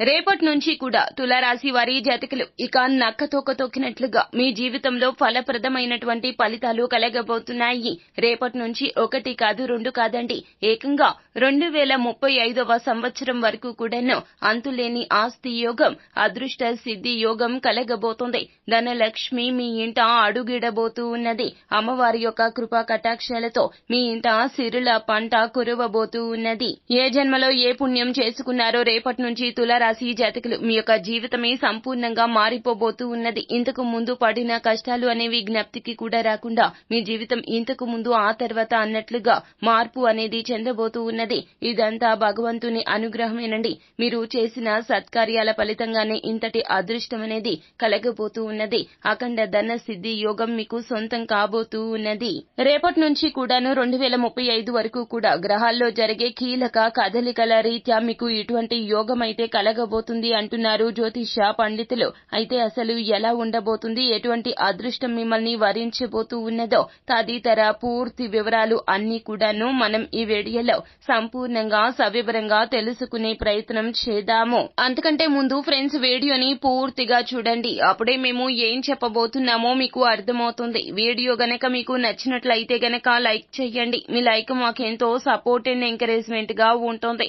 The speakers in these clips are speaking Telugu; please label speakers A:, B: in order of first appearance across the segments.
A: రేపటి నుంచి కూడా తులారాశి వారి జాతకులు ఇక నక్కతోక తొక్కినట్లుగా మీ జీవితంలో ఫలప్రదమైనటువంటి ఫలితాలు కలగబోతున్నాయి. రేపటి నుంచి ఒకటి కాదు రెండు కాదండి. ఏకంగా రెండు వేల ముప్పై ఐదవ సంవత్సరం వరకు కూడాను అంతులేని ఆస్తి యోగం అదృష్ట సిద్ధి యోగం కలగబోతుంది. ధనలక్ష్మి మీ ఇంట అడుగిడబోతూ ఉన్నది. అమ్మవారి యొక్క కృపా కటాక్షాలతో మీ ఇంట సిరుల పంట కురవబోతూ ఉన్నది. ఏ జన్మలో ఏ పుణ్యం చేసుకున్నారో రేపటి నుంచి రాశి జాతకులు మీ యొక్క జీవితమే సంపూర్ణంగా మారిపోబోతూ ఉన్నది. ఇంతకు ముందు పడిన కష్టాలు అనేవి జ్ఞప్తికి కూడా రాకుండా మీ జీవితం ఇంతకు ముందు ఆ తర్వాత అన్నట్లుగా మార్పు అనేది చెందబోతూ ఉన్నది. ఇదంతా భగవంతుని అనుగ్రహమేనండి. మీరు చేసిన సత్కార్యాల ఫలితంగానే ఇంతటి అదృష్టం అనేది కలగబోతూ ఉన్నది. అఖండ ధన సిద్ధి యోగం మీకు సొంతం కాబోతూ ఉన్నది. రేపటి నుంచి కూడాను రెండు వేల ముప్పై ఐదు వరకు కూడా గ్రహాల్లో జరిగే కీలక కదలికల రీత్యా మీకు ఇటువంటి యోగం అయితే జరగబోతుంది అంటున్నారు జ్యోతిష పండితులు. అయితే అసలు ఎలా ఉండబోతుంది? ఎటువంటి అదృష్టం మిమ్మల్ని వరించబోతూ ఉన్నదో తదితర పూర్తి వివరాలు అన్ని కూడాను మనం ఈ వీడియోలో సంపూర్ణంగా సవివరంగా తెలుసుకునే ప్రయత్నం చేద్దాము. అంతకంటే ముందు ఫ్రెండ్స్ వీడియోని పూర్తిగా చూడండి. అప్పుడే మేము ఏం చెప్పబోతున్నామో మీకు అర్థమవుతుంది. వీడియో గనక మీకు నచ్చినట్లయితే గనక లైక్ చేయండి. మీ లైక్ మాకెంతో సపోర్ట్ అండ్ ఎంకరేజ్మెంట్గా ఉంటుంది.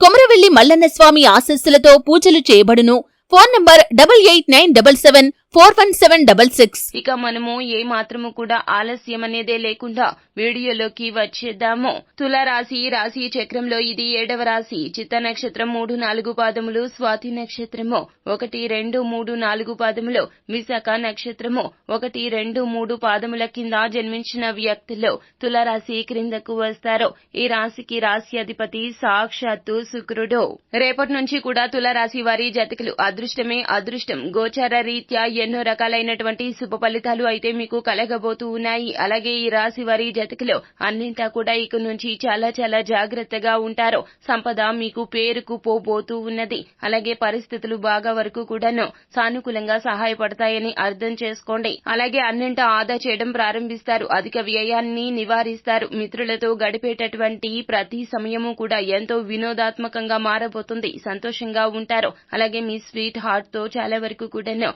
B: కొమరవెల్లి మల్లన్న స్వామి ఆశస్సులతో పూజలు చేయబడును. Phone number double eight nine double seven four one seven double six.
A: ఇక మనము ఏ మాత్రము కూడా ఆలస్యం అనేదే లేకుండా వీడియోలోకి వచ్చేద్దాము. తులారాశి రాశి చక్రంలో ఇది ఏడవ రాశి. చిత్త నక్షత్రం మూడు నాలుగు పాదములు స్వాతి నక్షత్రము ఒకటి రెండు మూడు నాలుగు పాదములు విశాఖ నక్షత్రము ఒకటి రెండు మూడు పాదముల కింద జన్మించిన వ్యక్తులు తులారాశి క్రిందకు వస్తారు. ఈ రాశికి రాశి అధిపతి సాక్షాత్తు శుక్రుడు. రేపటి నుంచి కూడా తులారాశి వారి జతకులు అదృష్టమే అదృష్టం. గోచార రీత్యా ఎన్నో రకాలైనటువంటి శుభ ఫలితాలు అయితే మీకు కలగబోతూ ఉన్నాయి. అలాగే ఈ రాశి వారి జతకులు అన్నింటా కూడా ఇక నుంచి చాలా చాలా జాగ్రత్తగా ఉంటారు. సంపద మీకు పేరుకు పోబోతూ ఉన్నది. అలాగే పరిస్థితులు బాగా వరకు కూడాను సానుకూలంగా సహాయపడతాయని అర్థం చేసుకోండి. అలాగే అన్నింటా ఆదా చేయడం ప్రారంభిస్తారు. అధిక వ్యయాన్ని నివారిస్తారు. మిత్రులతో గడిపేటటువంటి ప్రతి సమయము కూడా ఎంతో వినోదాత్మకంగా మారబోతుంది. సంతోషంగా ఉంటారు. అలాగే మీ స్వీట్ హార్ట్తో చాలా వరకు కూడాను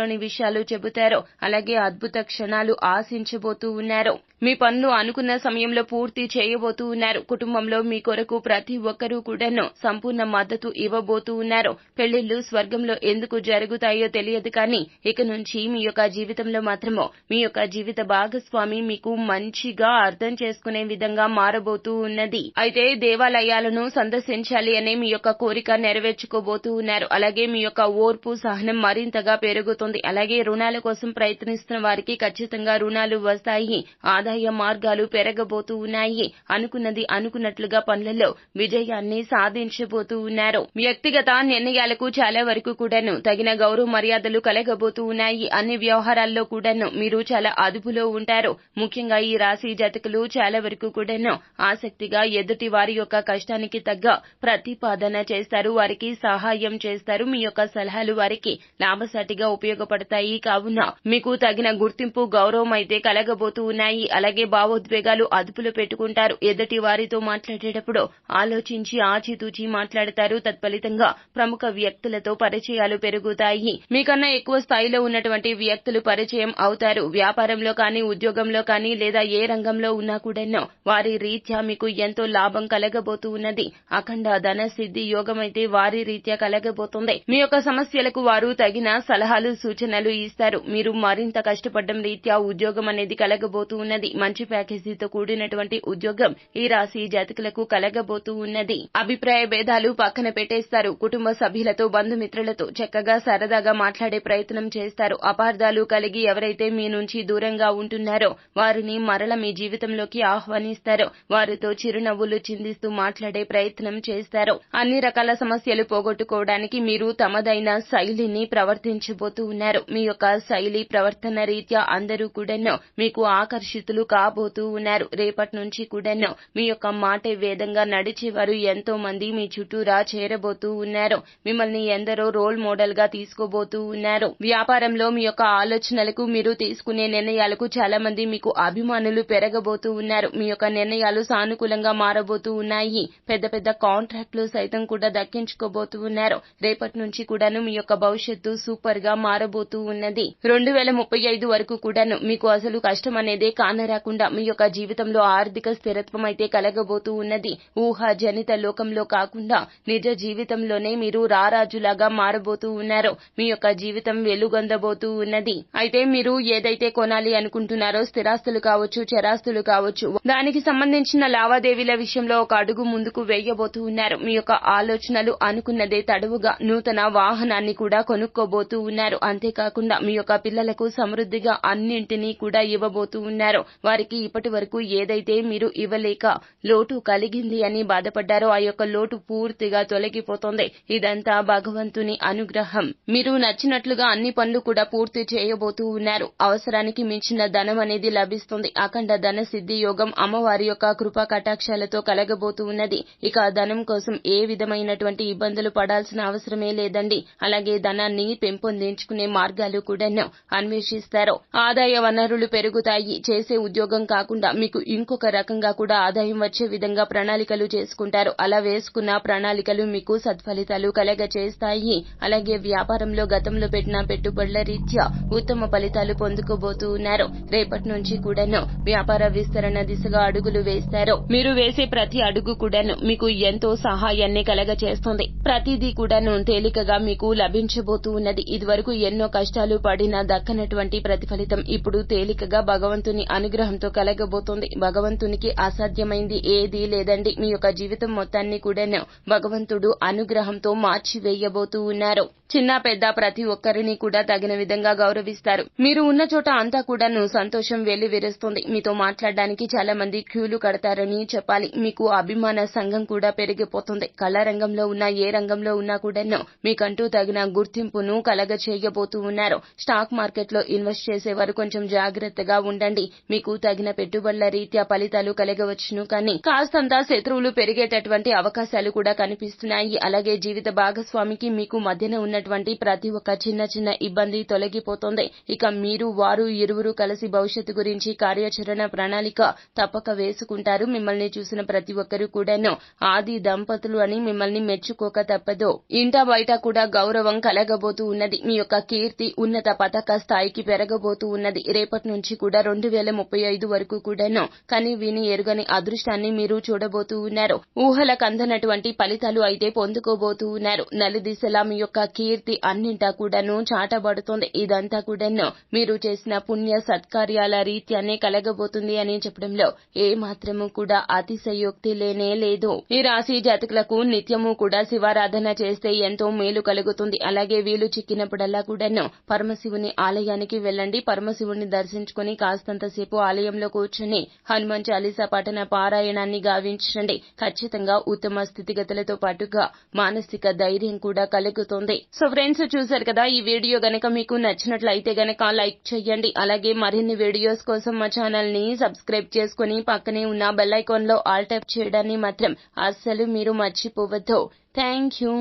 A: జీవితంలోని విషయాలు చెబుతారు. అలాగే అద్భుత క్షణాలు ఆశించబోతూ ఉన్నారు. మీ పనులు అనుకున్న సమయంలో పూర్తి చేయబోతూ ఉన్నారు. కుటుంబంలో మీ కొరకు ప్రతి ఒక్కరూ కూడాను సంపూర్ణ మద్దతు ఇవ్వబోతూ ఉన్నారు. పెళ్ళిళ్ళు స్వర్గంలో ఎందుకు జరుగుతాయో తెలియదు కానీ ఇక నుంచి మీ యొక్క జీవితంలో మాత్రము మీ యొక్క జీవిత భాగస్వామి మీకు మంచిగా అర్థం చేసుకునే విధంగా మారబోతూ ఉన్నది. అయితే దేవాలయాలను సందర్శించాలి అనే మీ యొక్క కోరిక నెరవేర్చుకోబోతూ ఉన్నారు. అలాగే మీ యొక్క ఓర్పు సహనం మరింతగా పెరుగుతుంది. అలాగే రుణాల కోసం ప్రయత్నిస్తున్న వారికి ఖచ్చితంగా రుణాలు వస్తాయి. ఆదాయ మార్గాలు పెరగబోతూ ఉన్నాయి. అనుకున్నది అనుకున్నట్లుగా పనులలో విజయాన్ని సాధించబోతూ ఉన్నారు. వ్యక్తిగత నిర్ణయాలకు చాలా వరకు కూడాను తగిన గౌరవ మర్యాదలు కలగబోతూ ఉన్నాయి. అన్ని వ్యవహారాల్లో కూడాను మీరు చాలా అదుపులో ఉంటారు. ముఖ్యంగా ఈ రాశి జాతకులు చాలా వరకు కూడాను ఆసక్తిగా ఎదుటి వారి యొక్క కష్టానికి తగ్గ ప్రతిపాదన చేస్తారు. వారికి సహాయం చేస్తారు. మీ యొక్క సలహాలు వారికి లాభసాటిగా ఉపయోగపడతాయి. కావున మీకు తగిన గుర్తింపు గౌరవం అయితే కలగబోతూ ఉన్నాయి. అలాగే భావోద్వేగాలు అదుపులో పెట్టుకుంటారు. ఎదుటి వారితో మాట్లాడేటప్పుడు ఆలోచించి ఆచితూచి మాట్లాడతారు. తత్ఫలితంగా ప్రముఖ వ్యక్తులతో పరిచయాలు పెరుగుతాయి. మీకన్నా ఎక్కువ స్థాయిలో ఉన్నటువంటి వ్యక్తులు పరిచయం అవుతారు. వ్యాపారంలో కానీ ఉద్యోగంలో కానీ లేదా ఏ రంగంలో ఉన్నా కూడానో వారి రీత్యా మీకు ఎంతో లాభం కలగబోతూ ఉన్నది అఖండ ధన సిద్ధి యోగం అయితే వారి రీత్యా కలగబోతుంది. మీ యొక్క సమస్యలకు వారు తగిన సలహాలు సూచనలు ఇస్తారు. మీరు మరింత కష్టపడడం రీత్యా ఉద్యోగం అనేది కలగబోతూ ఉన్నది మంచి ప్యాకేజీతో కూడినటువంటి ఉద్యోగం ఈ రాశి జాతకులకు కలగబోతూ ఉన్నది. అభిప్రాయ భేదాలు పక్కన పెట్టేస్తారు. కుటుంబ సభ్యులతో బంధుమిత్రులతో చక్కగా సరదాగా మాట్లాడే ప్రయత్నం చేస్తారు. అపార్థాలు కలిగి ఎవరైతే మీ నుంచి దూరంగా ఉంటున్నారో వారిని మరల మీ జీవితంలోకి ఆహ్వానిస్తారు. వారితో చిరునవ్వులు చిందిస్తూ మాట్లాడే ప్రయత్నం చేస్తారు. అన్ని రకాల సమస్యలు పోగొట్టుకోవడానికి మీరు తమదైన శైలిని ప్రవర్తించబోతూ ఉన్నారు. మీ యొక్క శైలి ప్రవర్తన రీత్యా అందరూ కూడాను మీకు ఆకర్షితులు కాబోతూ ఉన్నారు. రేపటి నుంచి కూడాను మీ యొక్క మాట వేదంగా నడిచేవారు ఎంతో మంది మీ చుట్టూరా చేరబోతూ ఉన్నారు. మిమ్మల్ని ఎందరో రోల్ మోడల్గా తీసుకోబోతూ ఉన్నారు. వ్యాపారంలో మీ యొక్క ఆలోచనలకు మీరు తీసుకునే నిర్ణయాలకు చాలా మంది మీకు అభిమానులు పెరగబోతూ ఉన్నారు. మీ యొక్క నిర్ణయాలు సానుకూలంగా మారబోతూ ఉన్నాయి. పెద్ద పెద్ద కాంట్రాక్టులు సైతం కూడా దక్కించుకోబోతూ ఉన్నారు. రేపటి నుంచి కూడాను మీ యొక్క భవిష్యత్తు సూపర్గా మారబోతూ ఉన్నది. రెండు వేల ముప్పై ఐదు వరకు కూడాను మీకు అసలు కష్టం అనేదే రాకుండా మీ యొక్క జీవితంలో ఆర్థిక స్థిరత్వం అయితే కలగబోతూ ఉన్నది. ఊహా జనిత లోకంలో కాకుండా నిజ జీవితంలోనే మీరు రారాజులాగా మారబోతూ ఉన్నారు. మీ యొక్క జీవితం వెలుగొందబోతూ ఉన్నది. అయితే మీరు ఏదైతే కొనాలి అనుకుంటున్నారో స్థిరాస్తులు కావచ్చు చరాస్తులు కావచ్చు దానికి సంబంధించిన లావాదేవీల విషయంలో ఒక అడుగు ముందుకు వేయబోతూ ఉన్నారు. మీ యొక్క ఆలోచనలు అనుకున్నదే తడువుగా నూతన వాహనాన్ని కూడా కొనుక్కోబోతూ ఉన్నారు. అంతేకాకుండా మీ యొక్క పిల్లలకు సమృద్ధిగా అన్నింటినీ కూడా ఇవ్వబోతూ ఉన్నారు. వారికి ఇప్పటి వరకు ఏదైతే మీరు ఇవ్వలేక లోటు కలిగింది అని బాధపడ్డారో ఆ యొక్క లోటు పూర్తిగా తొలగిపోతుంది. ఇదంతా భగవంతుని అనుగ్రహం. మీరు నచ్చినట్లుగా అన్ని పనులు కూడా పూర్తి చేయబోతూ ఉన్నారు. అవసరానికి మించిన ధనం అనేది లభిస్తుంది. అఖండ ధన సిద్ధి యోగం అమ్మవారి యొక్క కృపా కటాక్షాలతో కలగబోతూ ఉన్నది. ఇక ధనం కోసం ఏ విధమైనటువంటి ఇబ్బందులు పడాల్సిన అవసరమే లేదండి. అలాగే ధనాన్ని పెంపొందించుకునే మార్గాలు కూడాను అన్వేషిస్తారు. ఆదాయ వనరులు పెరుగుతాయి. చేసే ఉద్యోగం కాకుండా మీకు ఇంకొక రకంగా కూడా ఆదాయం వచ్చే విధంగా ప్రణాళికలు చేసుకుంటారు. అలా వేసుకున్న ప్రణాళికలు మీకు సత్ఫలితాలు కలగ చేస్తాయి అలాగే వ్యాపారంలో గతంలో పెట్టిన పెట్టుబడుల రీత్యా ఉత్తమ ఫలితాలు పొందుకోబోతూ ఉన్నారు. రేపటి నుంచి కూడాను వ్యాపార విస్తరణ దిశగా అడుగులు వేస్తారు. మీరు వేసే ప్రతి అడుగు కూడాను మీకు ఎంతో సహాయాన్ని కలగ చేస్తుంది ప్రతిదీ కూడాను తేలికగా మీకు లభించబోతూ ఉన్నది. ఇదివరకు ఎన్నో కష్టాలు పడినా దక్కనటువంటి ప్రతిఫలితం ఇప్పుడు తేలికగా భగవంతుని అనుగ్రహంతో కలగబోతోంది. భగవంతునికి అసాధ్యమైంది ఏదీ లేదండి. మీ యొక్క జీవితం మొత్తాన్ని కూడాను భగవంతుడు అనుగ్రహంతో మార్చివేయబోతూ ఉన్నారు. చిన్న పెద్ద ప్రతి ఒక్కరిని కూడా తగిన విధంగా గౌరవిస్తారు. మీరు ఉన్న చోట అంతా కూడాను సంతోషం వెళ్ళి విరుస్తుంది. మీతో మాట్లాడడానికి చాలా మంది క్యూలు కడతారని చెప్పాలి. మీకు అభిమాన సంఘం కూడా పెరిగిపోతుంది. కళా రంగంలో ఉన్న ఏ రంగంలో ఉన్నా కూడాను మీకంటూ తగిన గుర్తింపును కలగ చేయబోతూ ఉన్నారు. స్టాక్ మార్కెట్లో ఇన్వెస్ట్ చేసేవారు కొంచెం జాగ్రత్తగా ఉండండి. మీకు తగిన పెట్టుబడుల రీత్యా ఫలితాలు కలగవచ్చును కానీ కాస్తంత శత్రువులు పెరిగేటటువంటి అవకాశాలు కూడా కనిపిస్తున్నాయి. అలాగే జీవిత భాగస్వామికి మీకు మధ్యన ఉన్నటువంటి ప్రతి ఒక్క చిన్న చిన్న ఇబ్బంది తొలగిపోతుంది. ఇక మీరు వారు ఇరువురు కలిసి భవిష్యత్తు గురించి కార్యాచరణ ప్రణాళిక తప్పక వేసుకుంటారు. మిమ్మల్ని చూసిన ప్రతి ఒక్కరూ కూడాను ఆది దంపతులు అని మిమ్మల్ని మెచ్చుకోక తప్పదు. ఇంట బయట కూడా గౌరవం కలగబోతూ ఉన్నది. మీ యొక్క కీర్తి ఉన్నత పథక స్థాయికి పెరగబోతూ ఉన్నది. రేపటి నుంచి కూడా రెండు వేల ముప్పై ఐదు వరకు కూడాను. కని విని ఎరుగని అదృష్టాన్ని మీరు చూడబోతూ ఉన్నారు. ఊహల కందనటువంటి ఫలితాలు అయితే పొందుకోబోతూ ఉన్నారు. నలుదిశలా మీ యొక్క కీర్తి అన్నింటా కూడాను చాటబడుతుంది. ఇదంతా కూడాను మీరు చేసిన పుణ్య సత్కార్యాల రీత్యానే కలగబోతుంది అని చెప్పడంలో ఏ మాత్రము కూడా అతిశయోక్తి లేనే లేదు. ఈ రాశి జాతకులకు నిత్యము కూడా శివారాధన చేస్తే ఎంతో మేలు కలుగుతుంది. అలాగే వీలు చిక్కినప్పుడల్లా కూడాను పరమశివుని ఆలయానికి వెళ్ళండి. పరమశివుని దర్శించుకుని కాస్తంతసేపు ఆలయంలో కూర్చుని హనుమాన్ చాలీసా పఠన పారాయణాన్ని గావించండి. ఖచ్చితంగా ఉత్తమ స్థితిగతులతో పాటుగా మానసిక ధైర్యం కూడా కలుగుతుంది. సో ఫ్రెండ్స్ చూసారు కదా ఈ వీడియో గనక మీకు నచ్చినట్లయితే గనక లైక్ చేయండి. అలాగే మరిన్ని వీడియోస్ కోసం మా ఛానల్ని సబ్స్క్రైబ్ చేసుకుని పక్కనే ఉన్న బెల్ ఐకాన్లో ఆల్ ట్యాప్ చేయడాన్ని మాత్రం అస్సలు మీరు మర్చిపోవద్దు. Thank you.